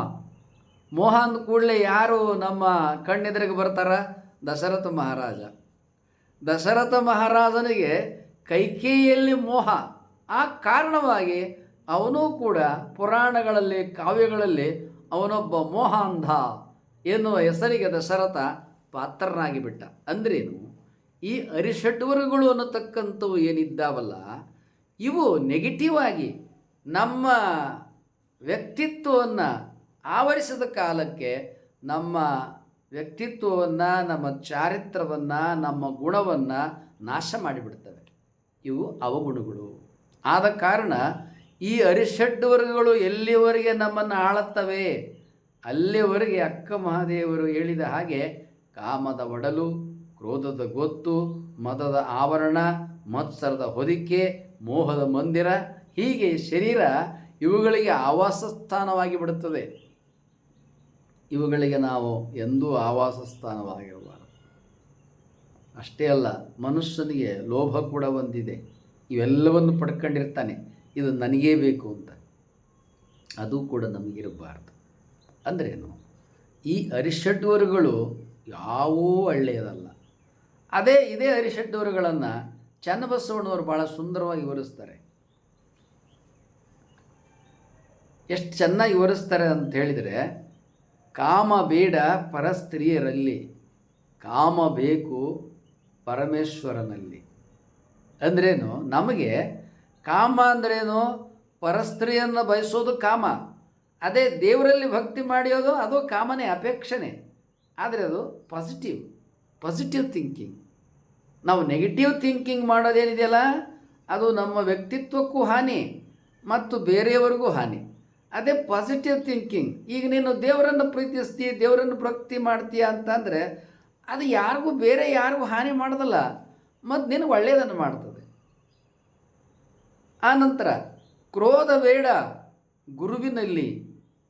ಮೋಹ ಅಂದ ಕೂಡಲೇ ಯಾರು ನಮ್ಮ ಕಣ್ಣೆದುರಿಗೆ ಬರ್ತಾರ? ದಶರಥ ಮಹಾರಾಜ. ದಶರಥ ಮಹಾರಾಜನಿಗೆ ಕೈಕೇಯಿಯಲ್ಲಿ ಮೋಹ. ಆ ಕಾರಣವಾಗಿ ಅವನೂ ಕೂಡ ಪುರಾಣಗಳಲ್ಲಿ, ಕಾವ್ಯಗಳಲ್ಲಿ ಅವನೊಬ್ಬ ಮೋಹಾಂಧ ಎನ್ನುವ ಹೆಸರಿಗೆ ದಶರಥ ಪಾತ್ರನಾಗಿ ಬಿಟ್ಟ ಅಂದ್ರೇನು ಈ ಅರಿಷಡ್ವರ್ಗಗಳು ಅನ್ನತಕ್ಕಂಥವು ಏನಿದ್ದಾವಲ್ಲ, ಇವು ನೆಗೆಟಿವ್ ಆಗಿ ನಮ್ಮ ವ್ಯಕ್ತಿತ್ವವನ್ನು ಆವರಿಸಿದ ಕಾಲಕ್ಕೆ ನಮ್ಮ ವ್ಯಕ್ತಿತ್ವವನ್ನು, ನಮ್ಮ ಚಾರಿತ್ರವನ್ನು, ನಮ್ಮ ಗುಣವನ್ನು ನಾಶ ಮಾಡಿಬಿಡ್ತವೆ. ಇವು ಅವಗುಣಗಳು. ಆದ ಕಾರಣ ಈ ಅರಿಷಡ್ ವರ್ಗಗಳು ಎಲ್ಲಿವರೆಗೆ ನಮ್ಮನ್ನು ಆಳುತ್ತವೆ? ಅಲ್ಲಿವರೆಗೆ ಅಕ್ಕ ಮಹಾದೇವರು ಹೇಳಿದ ಹಾಗೆ ಕಾಮದ ಒಡಲು, ಕ್ರೋಧದ ಗೊತ್ತು, ಮದದ ಆವರಣ, ಮತ್ಸರದ ಹೊದಿಕೆ, ಮೋಹದ ಮಂದಿರ, ಹೀಗೆ ಶರೀರ ಇವುಗಳಿಗೆ ಆವಾಸ ಸ್ಥಾನವಾಗಿ ಬಿಡುತ್ತದೆ. ಇವುಗಳಿಗೆ ನಾವು ಎಂದೂ ಆವಾಸ ಸ್ಥಾನವಾಗಿರಬಾರದು ಅಷ್ಟೇ ಅಲ್ಲ, ಮನುಷ್ಯನಿಗೆ ಲೋಭ ಕೂಡ ಬಂದಿದೆ. ಇವೆಲ್ಲವನ್ನು ಪಡ್ಕೊಂಡಿರ್ತಾನೆ. ಇದು ನನಗೇ ಬೇಕು ಅಂತ. ಅದು ಕೂಡ ನಮಗಿರಬಾರ್ದು. ಅಂದ್ರೇನು ಈ ಅರಿಷಡ್ವರುಗಳು ಯಾವೂ ಒಳ್ಳೆಯದಲ್ಲ. ಅದೇ ಇದೇ ಅರಿಷಡ್ವರುಗಳನ್ನು ಚನ್ನಬಸವಣ್ಣವರು ಭಾಳ ಸುಂದರವಾಗಿ ವಿವರಿಸ್ತಾರೆ. ಎಷ್ಟು ಚೆನ್ನಾಗಿ ವಿವರಿಸ್ತಾರೆ ಅಂತ ಹೇಳಿದರೆ, ಕಾಮ ಬೇಡ ಪರಸ್ತ್ರೀಯರಲ್ಲಿ ಕಾಮ ಬೇಕು ಪರಮೇಶ್ವರನಲ್ಲಿ. ಅಂದ್ರೇನು ನಮಗೆ ಕಾಮ ಅಂದ್ರೇನು? ಪರಸ್ತ್ರೀಯನ್ನು ಬಯಸೋದು ಕಾಮ. ಅದೇ ದೇವರಲ್ಲಿ ಭಕ್ತಿ ಮಾಡಿಯೋದು, ಅದು ಕಾಮನೇ ಅಪೇಕ್ಷಣೆ ಆದರೆ ಅದು ಪಾಸಿಟಿವ್ ಪಾಸಿಟಿವ್ ಥಿಂಕಿಂಗ್ ನಾವು ನೆಗೆಟಿವ್ ಥಿಂಕಿಂಗ್ ಮಾಡೋದೇನಿದೆಯಲ್ಲ? ಅದು ನಮ್ಮ ವ್ಯಕ್ತಿತ್ವಕ್ಕೂ ಹಾನಿ ಮತ್ತು ಬೇರೆಯವರಿಗೂ ಹಾನಿ. ಅದೇ ಪಾಸಿಟಿವ್ ಥಿಂಕಿಂಗ್ ಈಗ ನೀನು ದೇವರನ್ನು ಪ್ರೀತಿಸ್ತೀಯ ದೇವರನ್ನು ಭಕ್ತಿ ಮಾಡ್ತೀಯ ಅಂತಂದರೆ ಅದು ಯಾರಿಗೂ ಬೇರೆ ಯಾರಿಗೂ ಹಾನಿ ಮಾಡೋದಲ್ಲ. ಮತ್ತು ನಿನಗೆ ಒಳ್ಳೆಯದನ್ನು ಮಾಡ್ತದೆ. ಆ ನಂತರ ಕ್ರೋಧ ಬೇಡ ಗುರುವಿನಲ್ಲಿ,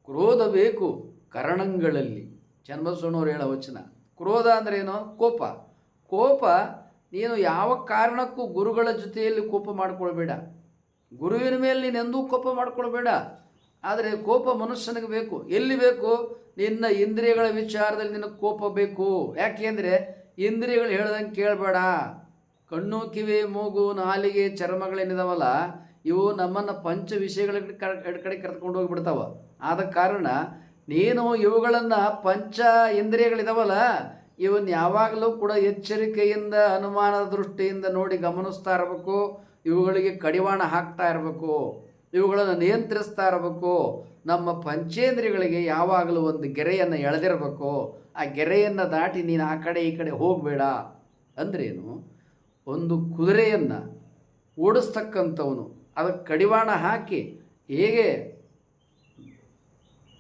ಕ್ರೋಧ ಬೇಕು ಕರಣಗಳಲ್ಲಿ. ಚನ್ನಬಸವಣ್ಣವ್ರು ಹೇಳೋ ವಚನ. ಕ್ರೋಧ ಅಂದ್ರೇನು ಕೋಪ. ಕೋಪ, ನೀನು ಯಾವ ಕಾರಣಕ್ಕೂ ಗುರುಗಳ ಜೊತೆಯಲ್ಲಿ ಕೋಪ ಮಾಡಿಕೊಳ್ಬೇಡ. ಗುರುವಿನ ಮೇಲೆ ನೀನು ಎಂದೂ ಕೋಪ ಮಾಡಿಕೊಳ್ಬೇಡ. ಆದರೆ ಕೋಪ ಮನುಷ್ಯನಿಗೆ ಬೇಕು. ಎಲ್ಲಿ ಬೇಕು? ನಿನ್ನ ಇಂದ್ರಿಯಗಳ ವಿಚಾರದಲ್ಲಿ ನಿನಗೆ ಕೋಪ ಬೇಕು. ಯಾಕೆಂದರೆ ಇಂದ್ರಿಯಗಳು ಹೇಳ್ದಂಗೆ ಕೇಳಬೇಡ. ಕಣ್ಣು ಕಿವಿ ಮೂಗು, ನಾಲಿಗೆ, ಚರ್ಮಗಳೇನಿದಾವಲ್ಲ, ಇವು ನಮ್ಮನ್ನು ಪಂಚ ವಿಷಯಗಳ ಕಡೆ ಕಡೆ ಕರೆದುಕೊಂಡು ಹೋಗಿಬಿಡ್ತಾವ. ಆದ ಕಾರಣ ನೀನು ಇವುಗಳನ್ನು ಪಂಚ ಇಂದ್ರಿಯಗಳಿದಾವಲ್ಲ, ಇವನ್ ಯಾವಾಗಲೂ ಕೂಡ ಎಚ್ಚರಿಕೆಯಿಂದ, ಅನುಮಾನದ ದೃಷ್ಟಿಯಿಂದ ನೋಡಿ ಗಮನಿಸ್ತಾ ಇರಬೇಕು, ಇವುಗಳಿಗೆ ಕಡಿವಾಣ ಹಾಕ್ತಾ ಇರಬೇಕು, ಇವುಗಳನ್ನು ನಿಯಂತ್ರಿಸ್ತಾ ಇರಬೇಕು. ನಮ್ಮ ಪಂಚೇಂದ್ರಿಯಗಳಿಗೆ ಯಾವಾಗಲೂ ಒಂದು ಗೆರೆಯನ್ನು ಎಳೆದಿರಬೇಕು. ಆ ಗೆರೆಯನ್ನು ದಾಟಿ ನೀನು ಆ ಕಡೆ ಈ ಕಡೆ ಹೋಗಬೇಡ. ಅಂದ್ರೇನು? ಒಂದು ಕುದುರೆಯನ್ನು ಓಡಿಸ್ತಕ್ಕಂಥವನು. ಅದಕ್ಕೆ ಕಡಿವಾಣ ಹಾಕಿ ಹೇಗೆ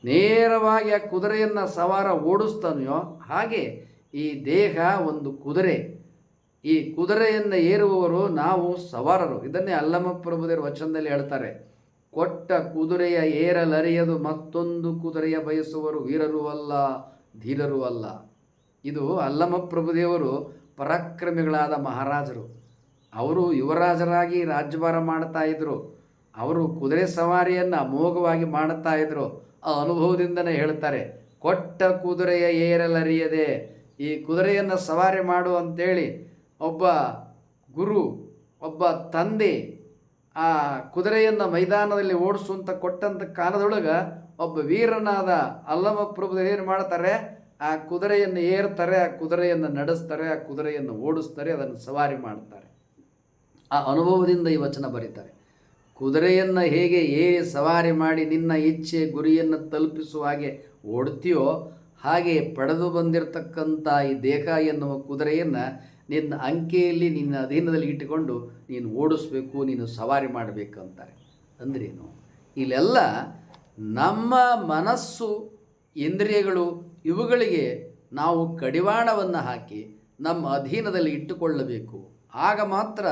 ನೇರವಾಗಿ ಆ ಕುದುರೆಯನ್ನು ಸವಾರ ಓಡಿಸ್ತಾನೆಯೋ ಹಾಗೆ ಈ ದೇಹ ಒಂದು ಕುದುರೆ. ಈ ಕುದುರೆಯನ್ನು ಏರುವವರು ನಾವು ಸವಾರರು. ಇದನ್ನೇ ಅಲ್ಲಮ್ಮ ಪ್ರಭುದೇವರ ವಚನದಲ್ಲಿ ಹೇಳ್ತಾರೆ. ಕೊಟ್ಟ ಕುದುರೆಯ ಏರಲರಿಯದು ಮತ್ತೊಂದು ಕುದುರೆಯ ಬಯಸುವರು ವೀರರೂ ಅಲ್ಲ, ಧೀರರೂ ಅಲ್ಲ. ಇದು ಅಲ್ಲಮ್ಮ ಪ್ರಭುದೇವರು ಪರಾಕ್ರಮಿಗಳಾದ ಮಹಾರಾಜರು. ಅವರು ಯುವರಾಜರಾಗಿ ರಾಜ್ಯಭಾರ ಮಾಡ್ತಾ ಇದ್ದರು ಅವರು ಕುದುರೆ ಸವಾರಿಯನ್ನು ಅಮೋಘವಾಗಿ ಮಾಡುತ್ತಾ ಇದ್ದರು ಆ ಅನುಭವದಿಂದನೇ ಹೇಳ್ತಾರೆ, ಕೊಟ್ಟ ಕುದುರೆಯ ಏರಲರಿಯದೆ ಈ ಕುದುರೆಯನ್ನು ಸವಾರಿ ಮಾಡು ಅಂತೇಳಿ ಒಬ್ಬ ಗುರು, ಒಬ್ಬ ತಂದೆ ಆ ಕುದುರೆಯನ್ನು ಮೈದಾನದಲ್ಲಿ ಓಡಿಸುವಂತ ಕೊಟ್ಟಂಥ ಕಾಲದೊಳಗೆ ಒಬ್ಬ ವೀರನಾದ ಅಲ್ಲಮ ಪ್ರಭುದೇವರು ಏನು ಮಾಡ್ತಾರೆ ಆ ಕುದುರೆಯನ್ನು ಏರ್ತಾರೆ, ಆ ಕುದುರೆಯನ್ನು ನಡೆಸ್ತಾರೆ, ಆ ಕುದುರೆಯನ್ನು ಓಡಿಸ್ತಾರೆ, ಅದನ್ನು ಸವಾರಿ ಮಾಡ್ತಾರೆ. ಆ ಅನುಭವದಿಂದ ಈ ವಚನ ಬರೀತಾರೆ. ಕುದುರೆಯನ್ನು ಹೇಗೆ ಏರಿ ಸವಾರಿ ಮಾಡಿ ನಿನ್ನ ಇಚ್ಛೆ ಗುರಿಯನ್ನು ತಲುಪಿಸುವ ಹಾಗೆ ಓಡ್ತೀಯೋ, ಹಾಗೆ ಪಡೆದು ಬಂದಿರತಕ್ಕಂಥ ಈ ದೇಹ ಎನ್ನುವ ಕುದುರೆಯನ್ನು ನಿನ್ನ ಅಂಕೆಯಲ್ಲಿ, ನಿನ್ನ ಅಧೀನದಲ್ಲಿ ಇಟ್ಟುಕೊಂಡು ನೀನು ಓಡಿಸ್ಬೇಕು, ನೀನು ಸವಾರಿ ಮಾಡಬೇಕು ಅಂತಾರೆ. ಅಂದ್ರೇನು? ಇಲ್ಲೆಲ್ಲ ನಮ್ಮ ಮನಸ್ಸು ಇಂದ್ರಿಯಗಳು ಇವುಗಳಿಗೆ ನಾವು ಕಡಿವಾಣವನ್ನು ಹಾಕಿ ನಮ್ಮ ಅಧೀನದಲ್ಲಿ ಇಟ್ಟುಕೊಳ್ಳಬೇಕು. ಆಗ ಮಾತ್ರ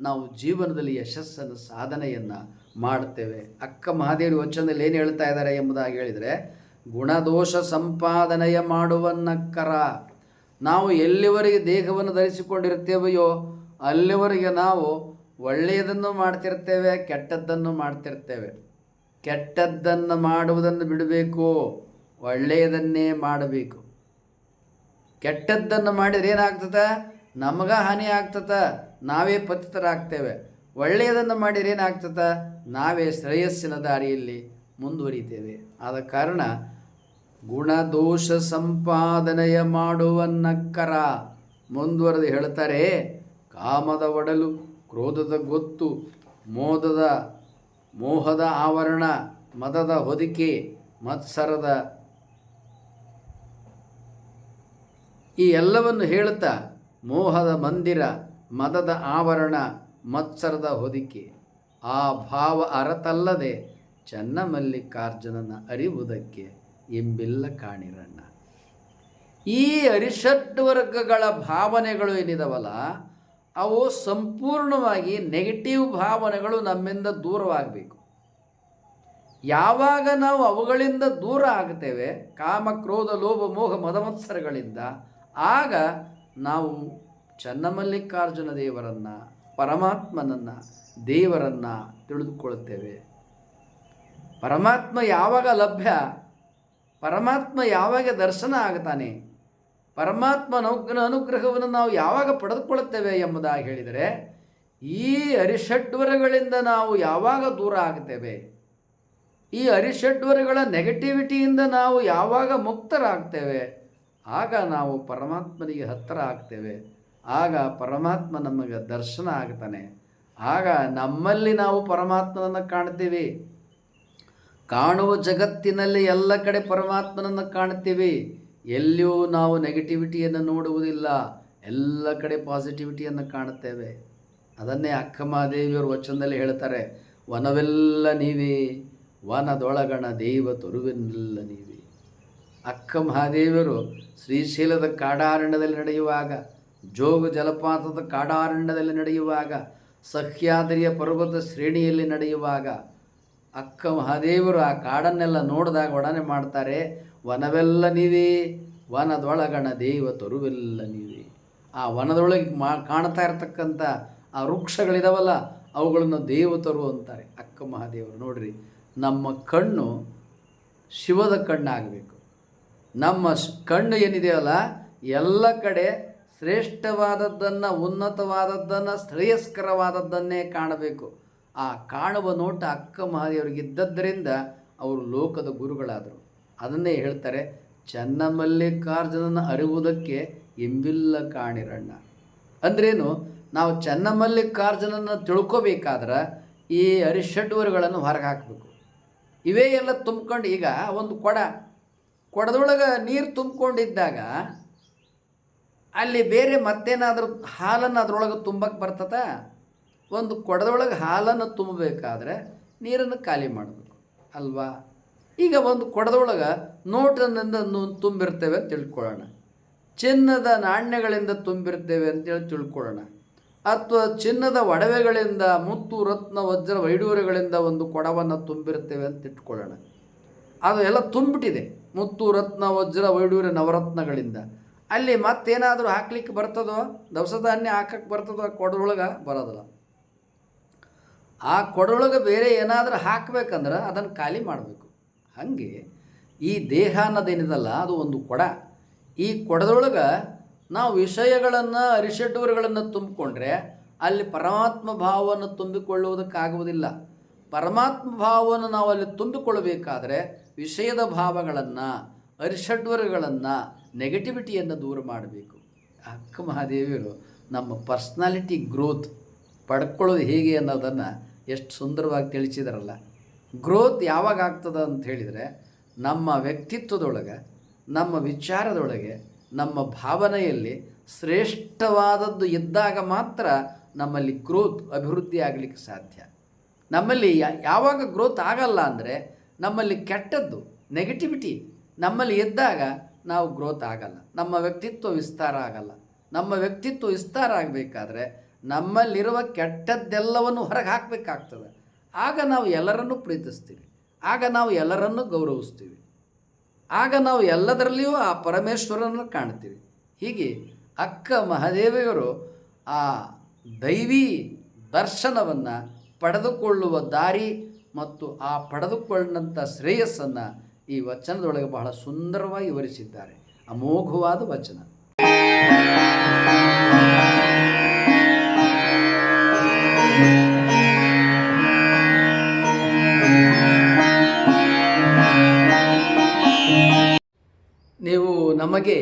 ನಾವು ಜೀವನದಲ್ಲಿ ಯಶಸ್ಸನ್ನು ಸಾಧನೆಯನ್ನು ಮಾಡ್ತೇವೆ. ಅಕ್ಕ ಮಹಾದೇವಿ ವಚನದಲ್ಲಿ ಏನು ಹೇಳ್ತಾ ಇದ್ದಾರೆ ಎಂಬುದಾಗಿ ಹೇಳಿದರೆ, ಗುಣದೋಷ ಸಂಪಾದನೆಯ ಮಾಡುವನ್ನಕ್ಕರ ನಾವು ಎಲ್ಲಿವರೆಗೆ ದೇಹವನ್ನು ಧರಿಸಿಕೊಂಡಿರ್ತೇವೆಯೋ ಅಲ್ಲಿವರೆಗೆ ನಾವು ಒಳ್ಳೆಯದನ್ನು ಮಾಡ್ತಿರ್ತೇವೆ, ಕೆಟ್ಟದ್ದನ್ನು ಮಾಡ್ತಿರ್ತೇವೆ. ಕೆಟ್ಟದ್ದನ್ನು ಮಾಡುವುದನ್ನು ಬಿಡಬೇಕು. ಒಳ್ಳೆಯದನ್ನೇ ಮಾಡಬೇಕು. ಕೆಟ್ಟದ್ದನ್ನು ಮಾಡಿದ್ರೆ ಏನಾಗ್ತದೆ? ನಮಗ ಹಾನಿ ಆಗ್ತದ. ನಾವೇ ಪತಿತರಾಗ್ತೇವೆ. ಒಳ್ಳೆಯದನ್ನು ಮಾಡಿದ್ರೆ ಏನಾಗ್ತದ? ನಾವೇ ಶ್ರೇಯಸ್ಸಿನ ದಾರಿಯಲ್ಲಿ ಮುಂದುವರಿತೇವೆ. ಆದ ಕಾರಣ ಗುಣದೋಷ ಸಂಪಾದನೆಯ ಮಾಡುವನ್ನಕ್ಕರ ಮುಂದುವರೆದು ಹೇಳ್ತಾರೆ, ಕಾಮದ ಒಡಲು, ಕ್ರೋಧದ ಗೊತ್ತು, ಮೋದದ, ಮೋಹದ ಆವರಣ, ಮದದ ಹೊದಿಕೆ, ಮತ್ಸರದ ಈ ಎಲ್ಲವನ್ನು ಹೇಳುತ್ತಾ ಮೋಹದ ಮಂದಿರ, ಮದದ ಆವರಣ, ಮತ್ಸರದ ಹೊದಿಕೆ. ಆ ಭಾವ ಅರತಲ್ಲದೆ ಚನ್ನಮಲ್ಲಿಕಾರ್ಜುನನ ಅರಿವುದಕ್ಕೆ ಎಂಬಿಲ್ಲ ಕಾಣಿರಣ್ಣ. ಈ ಅರಿಷಡ್ ವರ್ಗಗಳ ಭಾವನೆಗಳು ಏನಿದವಲ್ಲ, ಅವು ಸಂಪೂರ್ಣವಾಗಿ ನೆಗೆಟಿವ್ ಭಾವನೆಗಳು ನಮ್ಮಿಂದ ದೂರವಾಗಬೇಕು. ಯಾವಾಗ ನಾವು ಅವುಗಳಿಂದ ದೂರ ಆಗ್ತೇವೆ, ಕಾಮ, ಕ್ರೋಧ, ಲೋಭ, ಮೋಹ, ಮದಮತ್ಸರಗಳಿಂದ ಆಗ ನಾವು ಚನ್ನಮಲ್ಲಿಕಾರ್ಜುನ ದೇವರನ್ನು, ಪರಮಾತ್ಮನನ್ನು, ದೇವರನ್ನು ತಿಳಿದುಕೊಳ್ಳುತ್ತೇವೆ. ಪರಮಾತ್ಮ ಯಾವಾಗ ಲಭ್ಯ? ಪರಮಾತ್ಮ ಯಾವಾಗ ದರ್ಶನ ಆಗ್ತಾನೆ? ಪರಮಾತ್ಮನ ಅನುಗ್ರಹ, ಅನುಗ್ರಹವನ್ನು ನಾವು ಯಾವಾಗ ಪಡೆದುಕೊಳ್ಳುತ್ತೇವೆ ಎಂಬುದಾಗಿ ಹೇಳಿದರೆ, ಈ ಅರಿಷಡ್ವರಗಳಿಂದ ನಾವು ಯಾವಾಗ ದೂರ ಆಗ್ತೇವೆ? ಈ ಅರಿಷಡ್ವರಗಳ ನೆಗೆಟಿವಿಟಿಯಿಂದ ನಾವು ಯಾವಾಗ ಮುಕ್ತರಾಗ್ತೇವೆ? ಆಗ ನಾವು ಪರಮಾತ್ಮನಿಗೆ ಹತ್ತಿರ ಆಗ್ತೇವೆ. ಆಗ ಪರಮಾತ್ಮ ನಮಗೆ ದರ್ಶನ ಆಗ್ತಾನೆ. ಆಗ ನಮ್ಮಲ್ಲಿ ನಾವು ಪರಮಾತ್ಮನನ್ನು ಕಾಣ್ತೀವಿ. ಕಾಣುವ ಜಗತ್ತಿನಲ್ಲಿ ಎಲ್ಲ ಕಡೆ ಪರಮಾತ್ಮನನ್ನು ಕಾಣ್ತೀವಿ. ಎಲ್ಲಿಯೂ ನಾವು ನೆಗೆಟಿವಿಟಿಯನ್ನು ನೋಡುವುದಿಲ್ಲ. ಎಲ್ಲ ಕಡೆ ಪಾಸಿಟಿವಿಟಿಯನ್ನು ಕಾಣುತ್ತೇವೆ. ಅದನ್ನೇ ಅಕ್ಕ ಮಹಾದೇವಿಯವರು ವಚನದಲ್ಲಿ ಹೇಳ್ತಾರೆ. ವನವೆಲ್ಲ ನೀವೇ, ವನದೊಳಗಣ ದೇವ ತೊರುವೆಲ್ಲ ನೀವೇ. ಅಕ್ಕ ಮಹಾದೇವರು ಶ್ರೀಶೈಲದ ಕಾಡಾರಣ್ಯದಲ್ಲಿ ನಡೆಯುವಾಗ, ಜೋಗ ಜಲಪಾತದ ಕಾಡಾರಣ್ಯದಲ್ಲಿ ನಡೆಯುವಾಗ, ಸಹ್ಯಾದ್ರಿಯ ಪರ್ವತ ಶ್ರೇಣಿಯಲ್ಲಿ ನಡೆಯುವಾಗ ಅಕ್ಕ ಮಹಾದೇವರು ಆ ಕಾಡನ್ನೆಲ್ಲ ನೋಡಿದಾಗ ಒಡನೆ ಮಾಡ್ತಾರೆ, ವನವೆಲ್ಲ ನೀವೇ, ವನದೊಳಗಣ ದೇವ ತರುವೆಲ್ಲ ನೀವೇ. ಆ ವನದೊಳಗೆ ಮಾ, ಕಾಣ್ತಾ ಇರತಕ್ಕಂಥ ಆ ವೃಕ್ಷಗಳಿದಾವಲ್ಲ, ಅವುಗಳನ್ನು ದೇವತರು ಅಂತಾರೆ ಅಕ್ಕ ಮಹಾದೇವರು ನೋಡ್ರಿ, ನಮ್ಮ ಕಣ್ಣು ಶಿವದ ಕಣ್ಣಾಗಬೇಕು. ನಮ್ಮ ಕಣ್ಣು ಏನಿದೆಯಲ್ಲ ಎಲ್ಲ ಕಡೆ ಶ್ರೇಷ್ಠವಾದದ್ದನ್ನು, ಉನ್ನತವಾದದ್ದನ್ನು, ಶ್ರೇಯಸ್ಕರವಾದದ್ದನ್ನೇ ಕಾಣಬೇಕು. ಆ ಕಾಣುವ ನೋಟ ಅಕ್ಕ ಮಹಾದೇವರಿಗಿದ್ದದ್ದರಿಂದ ಅವರು ಲೋಕದ ಗುರುಗಳಾದರು. ಅದನ್ನೇ ಹೇಳ್ತಾರೆ, ಚನ್ನಮಲ್ಲಿಕಾರ್ಜುನನ ಅರಿವುದಕ್ಕೆ ಎಂಬಿಲ್ಲ ಕಾಣಿರಣ್ಣ. ಅಂದ್ರೇನು, ನಾವು ಚನ್ನಮಲ್ಲಿಕಾರ್ಜುನನ ತಿಳ್ಕೊಬೇಕಾದ್ರೆ ಈ ಅರಿಷಡ್ವರುಗಳನ್ನು ಹೊರಗೆ ಹಾಕಬೇಕು. ಇವೇ ಎಲ್ಲ ತುಂಬ್ಕೊಂಡು ಈಗ ಒಂದು ಕೊಡ ಕೊಡದೊಳಗೆ ನೀರು ತುಂಬಿಕೊಂಡಿದ್ದಾಗ ಅಲ್ಲಿ ಬೇರೆ ಮತ್ತೇನಾದರೂ ಹಾಲನ್ನು ಅದರೊಳಗೆ ತುಂಬಕ್ಕೆ ಬರ್ತದ? ಒಂದು ಕೊಡದೊಳಗೆ ಹಾಲನ್ನು ತುಂಬಬೇಕಾದ್ರೆ ನೀರನ್ನು ಖಾಲಿ ಮಾಡಬೇಕು ಅಲ್ವಾ? ಈಗ ಒಂದು ಕೊಡದೊಳಗೆ ನೋಟನಿಂದ ತುಂಬಿರ್ತೇವೆ ಅಂತ ತಿಳ್ಕೊಳ್ಳೋಣ. ಚಿನ್ನದ ನಾಣ್ಯಗಳಿಂದ ತುಂಬಿರ್ತೇವೆ ಅಂತೇಳಿ ತಿಳ್ಕೊಳ್ಳೋಣ. ಅಥವಾ ಚಿನ್ನದ ಒಡವೆಗಳಿಂದ ಮುತ್ತು, ರತ್ನ, ವಜ್ರ ವೈಡೂರ್ಯಗಳಿಂದ ಒಂದು ಕೊಡವನ್ನು ತುಂಬಿರ್ತೇವೆ ಅಂತ ಇಟ್ಕೊಳ್ಳೋಣ. ಅದು ಎಲ್ಲ ತುಂಬಿಟ್ಟಿದೆ ಮುತ್ತು ರತ್ನ ವಜ್ರ, ವೈಡೂರ್ಯ ನವರತ್ನಗಳಿಂದ. ಅಲ್ಲಿ ಮತ್ತೇನಾದರೂ ಹಾಕ್ಲಿಕ್ಕೆ ಬರ್ತದೋ? ದವಸ ಧಾನ್ಯ ಹಾಕಕ್ಕೆ ಬರ್ತದೋ? ಆ ಕೊಡದೊಳಗೆ ಬರೋದಿಲ್ಲ. ಆ ಕೊಡೊಳಗೆ ಬೇರೆ ಏನಾದರೂ ಹಾಕಬೇಕಂದ್ರೆ ಅದನ್ನು ಖಾಲಿ ಮಾಡಬೇಕು. ಹಾಗೆ ಈ ದೇಹ ಅನ್ನೋದೇನಿದಲ್ಲ ಅದು ಒಂದು ಕೊಡ. ಈ ಕೊಡದೊಳಗೆ ನಾವು ವಿಷಯಗಳನ್ನು ಅರಿಷಡ್ವರುಗಳನ್ನು ತುಂಬಿಕೊಂಡ್ರೆ ಅಲ್ಲಿ ಪರಮಾತ್ಮ ಭಾವವನ್ನು ತುಂಬಿಕೊಳ್ಳುವುದಕ್ಕಾಗುವುದಿಲ್ಲ. ಪರಮಾತ್ಮ ಭಾವವನ್ನು ನಾವು ಅಲ್ಲಿ ತುಂಬಿಕೊಳ್ಳಬೇಕಾದ್ರೆ ವಿಷಯದ ಭಾವಗಳನ್ನು ಅರಿಷಡ್ವರಗಳನ್ನು ನೆಗೆಟಿವಿಟಿಯನ್ನು ದೂರ ಮಾಡಬೇಕು. ಅಕ್ಕ ಮಹಾದೇವಿಯರು, ನಮ್ಮ ಪರ್ಸ್ನಾಲಿಟಿ ಗ್ರೋತ್ ಪಡ್ಕೊಳ್ಳೋದು ಹೇಗೆ ಅನ್ನೋದನ್ನು ಎಷ್ಟು ಸುಂದರವಾಗಿ ತಿಳಿಸಿದಾರಲ್ಲ. ಗ್ರೋತ್ ಯಾವಾಗ ಆಗ್ತದೆ ಅಂತ ಹೇಳಿದರೆ, ನಮ್ಮ ವ್ಯಕ್ತಿತ್ವದೊಳಗೆ, ನಮ್ಮ ವಿಚಾರದೊಳಗೆ, ನಮ್ಮ ಭಾವನೆಯಲ್ಲಿ ಶ್ರೇಷ್ಠವಾದದ್ದು ಇದ್ದಾಗ ಮಾತ್ರ ನಮ್ಮಲ್ಲಿ ಗ್ರೋತ್ ಅಭಿವೃದ್ಧಿ ಆಗಲಿಕ್ಕೆ ಸಾಧ್ಯ. ನಮ್ಮಲ್ಲಿ ಯಾವಾಗ ಗ್ರೋತ್ ಆಗಲ್ಲ ಅಂದರೆ ನಮ್ಮಲ್ಲಿ ಕೆಟ್ಟದ್ದು ನೆಗೆಟಿವಿಟಿ ನಮ್ಮಲ್ಲಿ ಇದ್ದಾಗ ನಾವು ಗ್ರೋತ್ ಆಗಲ್ಲ. ನಮ್ಮ ವ್ಯಕ್ತಿತ್ವ ವಿಸ್ತಾರ ಆಗಲ್ಲ. ನಮ್ಮ ವ್ಯಕ್ತಿತ್ವ ವಿಸ್ತಾರ ಆಗಬೇಕಾದ್ರೆ ನಮ್ಮಲ್ಲಿರುವ ಕೆಟ್ಟದ್ದೆಲ್ಲವನ್ನು ಹೊರಗೆ ಹಾಕಬೇಕಾಗ್ತದೆ. ಆಗ ನಾವು ಎಲ್ಲರನ್ನೂ ಪ್ರೀತಿಸ್ತೀವಿ. ಆಗ ನಾವು ಎಲ್ಲರನ್ನೂ ಗೌರವಿಸ್ತೀವಿ. ಆಗ ನಾವು ಎಲ್ಲದರಲ್ಲಿಯೂ ಆ ಪರಮೇಶ್ವರನ ಕಾಣ್ತೀವಿ. ಹೀಗೆ ಅಕ್ಕ ಮಹಾದೇವಿಯವರು ಆ ದೈವಿ ದರ್ಶನವನ್ನು ಪಡೆದುಕೊಳ್ಳುವ ದಾರಿ ಮತ್ತು ಆ ಪಡೆದುಕೊಂಡಂಥ ಶ್ರೇಯಸ್ಸನ್ನು ಈ ವಚನದೊಳಗೆ ಬಹಳ ಸುಂದರವಾಗಿ ವಿವರಿಸಿದ್ದಾರೆ. ಅಮೋಘವಾದ ವಚನ. ನೀವು ನಮಗೆ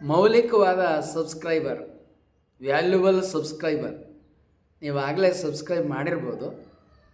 ಮೌಲಿಕವಾದ ಸಬ್ಸ್ಕ್ರೈಬರ್, ವ್ಯಾಲ್ಯೂಬಲ್ ಸಬ್ಸ್ಕ್ರೈಬರ್ ನೀವು ಆಗಲೇ ಸಬ್ಸ್ಕ್ರೈಬ್ ಮಾಡಿರ್ಬೋದು.